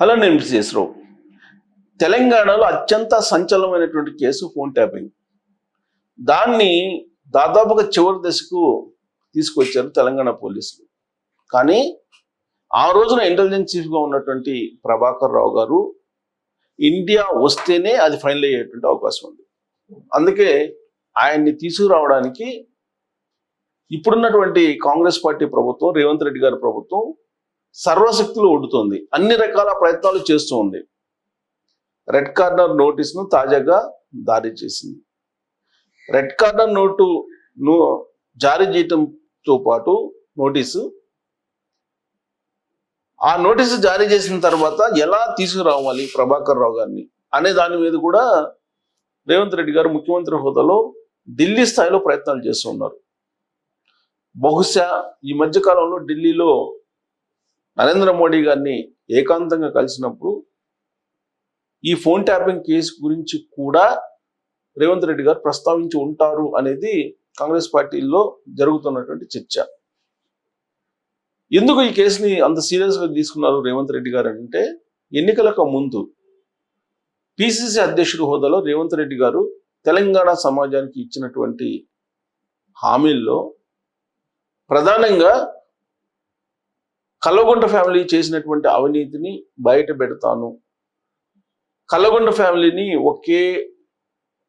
Hello నేను శేషరావు తెలంగాణలో అత్యంత సంచలనమైనటువంటి కేసు ఫోన్ ట్యాపింగ్ దాన్ని దాదాపుగా చివరి దశకు తీసుకొచ్చారు తెలంగాణ పోలీసులు. కానీ ఆ రోజున ఇంటెలిజెన్స్ చీఫ్గా ఉన్నటువంటి ప్రభాకర్ రావు గారు ఇండియా వస్తేనే అది ఫైనల్ అయ్యేటువంటి అవకాశం ఉంది. అందుకే ఆయన్ని తీసుకురావడానికి ఇప్పుడున్నటువంటి కాంగ్రెస్ పార్టీ ప్రభుత్వం రేవంత్ రెడ్డి గారి ప్రభుత్వం సర్వశక్తులు ఒడ్డుతోంది అన్ని రకాల ప్రయత్నాలు చేస్తూ ఉంది. రెడ్ కార్నర్ నోటీస్ను తాజాగా దారి చేసింది. రెడ్ కార్నర్ నోటు జారీ చేయటంతో పాటు నోటీసు ఆ నోటీసు జారీ చేసిన తర్వాత ఎలా తీసుకురావాలి ప్రభాకర్ రావు గారిని అనే దాని మీద కూడా రేవంత్ రెడ్డి గారు ముఖ్యమంత్రి హోదాలో ఢిల్లీ స్థాయిలో ప్రయత్నాలు చేస్తూ ఉన్నారు. బహుశా ఈ మధ్య కాలంలో ఢిల్లీలో నరేంద్ర మోడీ గారిని ఏకాంతంగా కలిసినప్పుడు ఈ ఫోన్ ట్యాపింగ్ కేసు గురించి కూడా రేవంత్ రెడ్డి గారు ప్రస్తావించి ఉంటారు అనేది కాంగ్రెస్ పార్టీలో జరుగుతున్నటువంటి చర్చ. ఎందుకు ఈ కేసుని అంత సీరియస్గా తీసుకున్నారు రేవంత్ రెడ్డి గారు అంటే ఎన్నికలకు ముందు పిసిసి అధ్యక్షుడు హోదాలో రేవంత్ రెడ్డి గారు తెలంగాణ సమాజానికి ఇచ్చినటువంటి హామీల్లో ప్రధానంగా కల్లగొండ ఫ్యామిలీ చేసినటువంటి అవినీతిని బయట పెడతాను. కల్లగొండ ఫ్యామిలీని ఒకే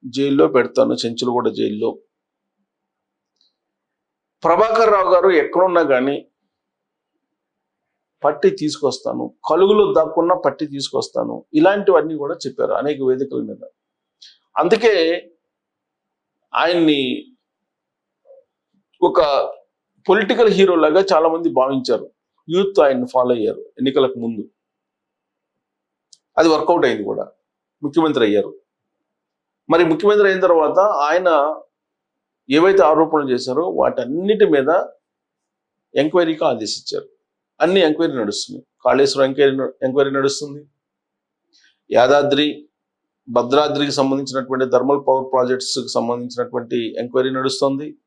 జైల్లో పెడతాను చెంచులగూడ జైల్లో. ప్రభాకర్ రావు గారు ఎక్కడున్నా కానీ పట్టి తీసుకొస్తాను. కలుగులో దాక్కున్న పట్టి తీసుకొస్తాను. ఇలాంటివన్నీ కూడా చెప్పారు అనేక వేదికల మీద. అందుకే ఆయన్ని ఒక పొలిటికల్ హీరో లాగా భావించారు. యూత్ ఆయన్ని ఫాలో అయ్యారు ఎన్నికలకు ముందు. అది వర్కౌట్ అయింది కూడా. ముఖ్యమంత్రి అయ్యారు. మరి ముఖ్యమంత్రి అయిన తర్వాత ఆయన ఏవైతే ఆరోపణలు చేశారో వాటన్నిటి మీద ఎంక్వైరీకి ఆదేశించారు. అన్ని ఎంక్వైరీ నడుస్తున్నాయి. కాళేశ్వరం ఎంక్వైరీ ఎంక్వైరీ నడుస్తుంది. యాదాద్రి భద్రాద్రికి సంబంధించినటువంటి థర్మల్ పవర్ ప్రాజెక్ట్స్కి సంబంధించినటువంటి ఎంక్వైరీ నడుస్తుంది.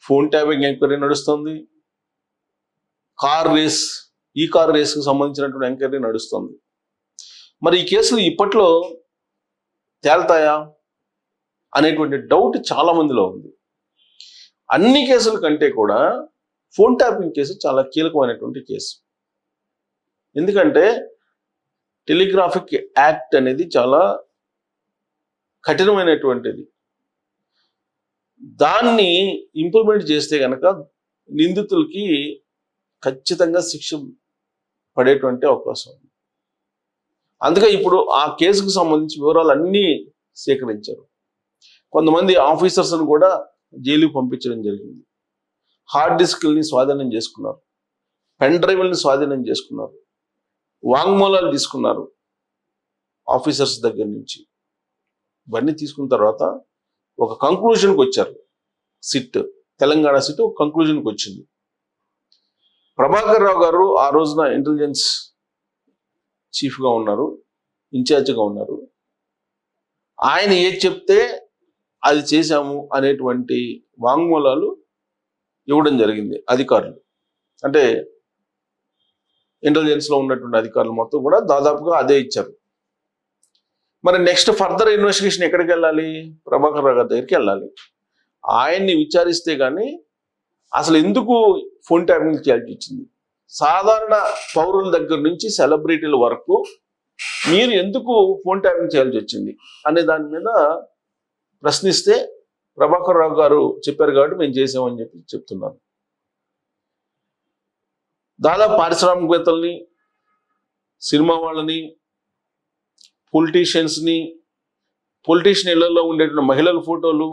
ఫోన్ ట్యాబింగ్ ఎంక్వైరీ నడుస్తుంది. కార్ రేస్ ఈ కార్ రేస్కి సంబంధించినటువంటి ఎంక్వైరీ నడుస్తుంది. మరి ఈ కేసులు ఇప్పట్లో తేల్తాయా అనేటువంటి డౌట్ చాలా మందిలో ఉంది. అన్ని కేసుల కంటే కూడా ఫోన్ ట్యాపింగ్ కేసు చాలా కీలకమైనటువంటి కేసు. ఎందుకంటే టెలిగ్రాఫిక్ యాక్ట్ అనేది చాలా కఠినమైనటువంటిది. దాన్ని ఇంప్లిమెంట్ చేస్తే కనుక నిందితులకి ఖచ్చితంగా శిక్ష పడేటువంటి అవకాశం ఉంది. అందుకే ఇప్పుడు ఆ కేసుకు సంబంధించి వివరాలు అన్నీ సేకరించారు. కొంతమంది ఆఫీసర్స్ను కూడా జైలుకి పంపించడం జరిగింది. హార్డ్ డిస్క్ని స్వాధీనం చేసుకున్నారు. పెన్ డ్రైవ్ని స్వాధీనం చేసుకున్నారు. వాంగ్మూలాలు తీసుకున్నారు ఆఫీసర్స్ దగ్గర నుంచి. ఇవన్నీ తీసుకున్న తర్వాత ఒక కంక్లూజన్కి వచ్చారు. సిట్ తెలంగాణ సిట్ ఒక కంక్లూజన్కి వచ్చింది. ప్రభాకర్ రావు గారు ఆ రోజున ఇంటెలిజెన్స్ చీఫ్గా ఉన్నారు ఇన్ఛార్జ్గా ఉన్నారు. ఆయన ఏది చెప్తే అది చేశాము అనేటువంటి వాంగ్మూలాలు ఇవ్వడం జరిగింది అధికారులు. అంటే ఇంటెలిజెన్స్లో ఉన్నటువంటి అధికారులు మొత్తం కూడా దాదాపుగా అదే ఇచ్చారు. మరి నెక్స్ట్ ఫర్దర్ ఇన్వెస్టిగేషన్ ఎక్కడికి వెళ్ళాలి? ప్రభాకర్ రావు గారి దగ్గరికి వెళ్ళాలి. ఆయన్ని విచారిస్తే కానీ అసలు ఎందుకు ఫోన్ ట్యాపింగ్ చేయాల్సి వచ్చింది సాధారణ పౌరుల దగ్గర నుంచి సెలబ్రిటీల వరకు మీరు ఎందుకు ఫోన్ ట్యాపింగ్ చేయాల్సి వచ్చింది అనే దాని మీద ప్రశ్నిస్తే ప్రభాకర్ రావు గారు చెప్పారు కాబట్టి మేము చేసామని చెప్పి చెప్తున్నాను. దాదాపు పారిశ్రామికవేత్తల్ని సినిమా వాళ్ళని పొలిటీషియన్స్ని పొలిటీషియన్ ఇళ్ళలో ఉండేటువంటి మహిళల ఫోటోలు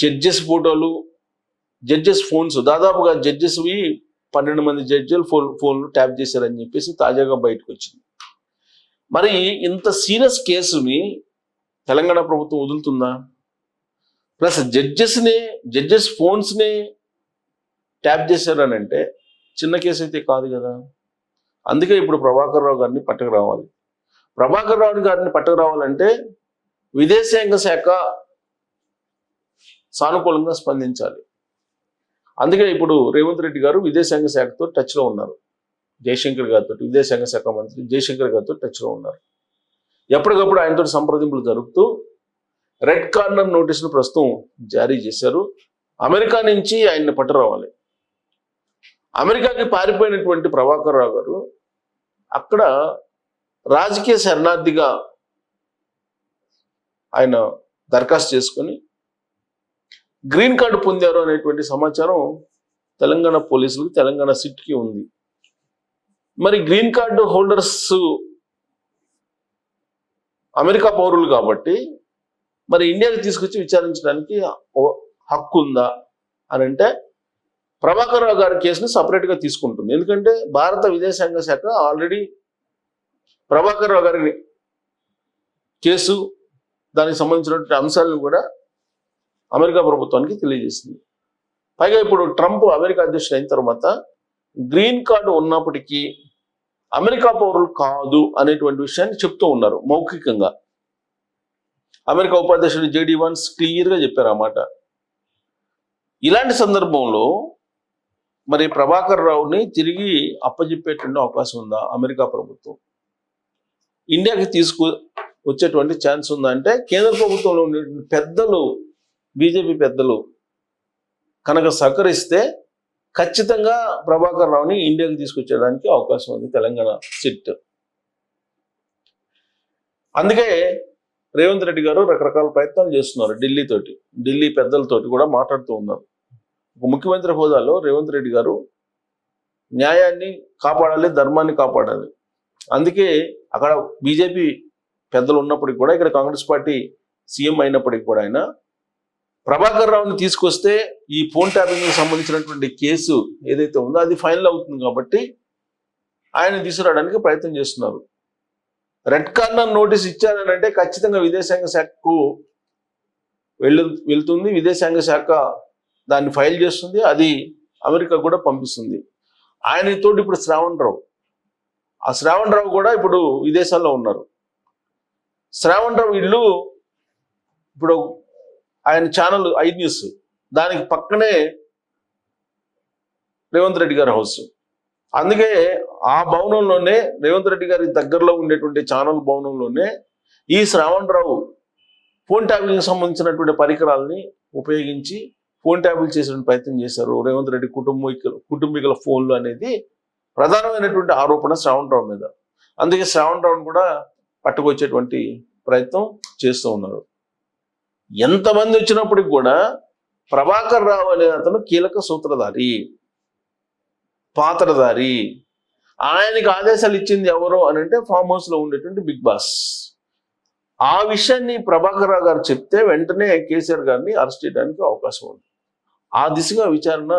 జడ్జెస్ ఫోటోలు జడ్జెస్ ఫోన్స్ దాదాపుగా జడ్జెస్వి పన్నెండు మంది జడ్జిలు ఫోన్ ఫోన్లు ట్యాప్ చేశారని చెప్పేసి తాజాగా బయటకు వచ్చింది మరి ఇంత సీరియస్ కేసుని తెలంగాణ ప్రభుత్వం వదులుతుందా? ప్లస్ జడ్జెస్ని జడ్జెస్ ఫోన్స్ని ట్యాప్ చేశారని అంటే చిన్న కేసు అయితే కాదు కదా. అందుకే ఇప్పుడు ప్రభాకర్ రావు గారిని పట్టుకురావాలి ప్రభాకర్ రావు గారిని పట్టుకురావాలంటే విదేశాంగ శాఖ సానుకూలంగా స్పందించాలి. అందుకే ఇప్పుడు రేవంత్ రెడ్డి గారు విదేశాంగ శాఖతో టచ్లో ఉన్నారు. జయశంకర్ గారితో విదేశాంగ శాఖ మంత్రి జయశంకర్ గారితో టచ్లో ఉన్నారు. ఎప్పటికప్పుడు ఆయనతో సంప్రదింపులు జరుపుతూ రెడ్ కార్నర్ నోటీసులు ప్రస్తుతం జారీ చేశారు. అమెరికా నుంచి ఆయన్ని పట్టురావాలి అమెరికాకి పారిపోయినటువంటి ప్రభాకర్ రావు గారు అక్కడ రాజకీయ శరణార్థిగా ఆయన దరఖాస్తు చేసుకొని గ్రీన్ కార్డు పొందారు అనేటువంటి సమాచారం తెలంగాణ పోలీసులకు తెలంగాణ సిట్కి ఉంది. మరి గ్రీన్ కార్డు హోల్డర్స్ అమెరికా పౌరులు కాబట్టి మరి ఇండియాకి తీసుకొచ్చి విచారించడానికి హక్కు ఉందా అని అంటే ప్రభాకర్ రావు గారి కేసుని సపరేట్గా తీసుకుంటుంది. ఎందుకంటే భారత విదేశాంగ శాఖ ఆల్రెడీ ప్రభాకర్ రావు గారి కేసు దానికి సంబంధించినటువంటి అంశాలను కూడా అమెరికా ప్రభుత్వానికి తెలియజేసింది. పైగా ఇప్పుడు ట్రంప్ అమెరికా అధ్యక్షుడు అయిన తర్వాత గ్రీన్ కార్డు ఉన్నప్పటికీ అమెరికా పౌరులు కాదు అనేటువంటి విషయాన్ని చెప్తూ ఉన్నారు మౌఖికంగా. అమెరికా ఉపాధ్యక్షుడు జేడీ వన్స్ క్లియర్గా చెప్పారు అన్నమాట ఇలాంటి సందర్భంలో మరి ప్రభాకర్ రావుని తిరిగి అప్పజెప్పేటువంటి అవకాశం ఉందా అమెరికా ప్రభుత్వం? ఇండియాకి తీసుకు వచ్చేటువంటి ఛాన్స్ ఉందా అంటే కేంద్ర ప్రభుత్వంలో ఉండేటువంటి పెద్దలు బీజేపీ పెద్దలు కనుక సహకరిస్తే ఖచ్చితంగా ప్రభాకర్ రావుని ఇండియాకి తీసుకొచ్చేయడానికి అవకాశం ఉంది తెలంగాణ సిట్. అందుకే రేవంత్ రెడ్డి గారు రకరకాల ప్రయత్నాలు చేస్తున్నారు ఢిల్లీతోటి ఢిల్లీ పెద్దలతోటి కూడా మాట్లాడుతూ ఉన్నారు. ఒక ముఖ్యమంత్రి హోదాలో రేవంత్ రెడ్డి గారు న్యాయాన్ని కాపాడాలి ధర్మాన్ని కాపాడాలి. అందుకే అక్కడ బీజేపీ పెద్దలు ఉన్నప్పటికి కూడా ఇక్కడ కాంగ్రెస్ పార్టీ సీఎం అయినప్పటికీ కూడా ఆయన ప్రభాకర్ రావుని తీసుకొస్తే ఈ ఫోన్ ట్యాపింగ్ సంబంధించినటువంటి కేసు ఏదైతే ఉందో అది ఫైనల్ అవుతుంది కాబట్టి ఆయన తీసుకురావడానికి ప్రయత్నం చేస్తున్నారు. రెడ్ కార్నర్ నోటీస్ ఇచ్చారని అంటే ఖచ్చితంగా విదేశాంగ శాఖకు వెళ్ళు వెళ్తుంది. విదేశాంగ శాఖ దాన్ని ఫైల్ చేస్తుంది. అది అమెరికా కూడా పంపిస్తుంది. ఆయనతోటి ఇప్పుడు శ్రావణ్ రావు. ఆ శ్రావణ్ రావు కూడా ఇప్పుడు విదేశాల్లో ఉన్నారు. శ్రావణ్ రావు ఇల్లు ఇప్పుడు ఆయన ఛానల్ ఐ న్యూస్ దానికి పక్కనే రేవంత్ రెడ్డి గారి హౌస్ అందుకే ఆ భవనంలోనే రేవంత్ రెడ్డి గారి దగ్గరలో ఉండేటువంటి ఛానల్ భవనంలోనే ఈ శ్రావణ్ రావు ఫోన్ ట్యాబింగ్కి సంబంధించినటువంటి పరికరాలని ఉపయోగించి ఫోన్ ట్యాబులు చేసిన ప్రయత్నం చేశారు. రేవంత్ రెడ్డి కుటుంబీకుల కుటుంబీకుల ఫోన్లు అనేది ప్రధానమైనటువంటి ఆరోపణ శ్రావణ్ రావు మీద. అందుకే శ్రావణ్ రావును కూడా పట్టుకొచ్చేటువంటి ప్రయత్నం చేస్తూ ఉన్నారు. ఎంతమంది వచ్చినప్పటికి కూడా ప్రభాకర్ రావు అనే అతను కీలక సూత్రధారి పాత్రధారి. ఆయనకి ఆదేశాలు ఇచ్చింది ఎవరు అని అంటే ఫామ్ హౌస్లో ఉండేటువంటి బిగ్ బాస్. ఆ విషయాన్ని ప్రభాకర్ రావు గారు చెప్తే వెంటనే కేసీఆర్ గారిని అరెస్ట్ చేయడానికి అవకాశం ఉంది. ఆ దిశగా విచారణ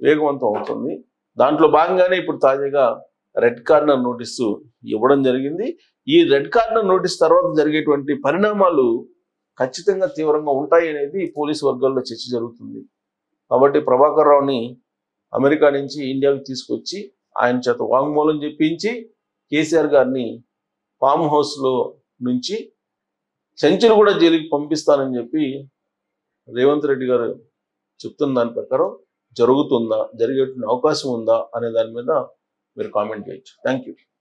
వేగవంతం అవుతుంది. దాంట్లో భాగంగానే ఇప్పుడు తాజాగా రెడ్ కార్నర్ నోటీసు ఇవ్వడం జరిగింది. ఈ రెడ్ కార్నర్ నోటీస్ తర్వాత జరిగేటువంటి పరిణామాలు ఖచ్చితంగా తీవ్రంగా ఉంటాయి అనేది పోలీసు వర్గాల్లో చర్చ జరుగుతుంది. కాబట్టి ప్రభాకర్ రావుని అమెరికా నుంచి ఇండియాకి తీసుకొచ్చి ఆయన చేత వాంగ్మూలం చెప్పించి కేసీఆర్ గారిని ఫామ్ హౌస్లో నుంచి సెంచులు కూడా జైలుకి పంపిస్తానని చెప్పి రేవంత్ రెడ్డి గారు చెప్తున్న దాని ప్రకారం జరుగుతుందా జరిగేటువంటి అవకాశం ఉందా అనే దాని మీద మీరు కామెంట్ చేయొచ్చు. Thank you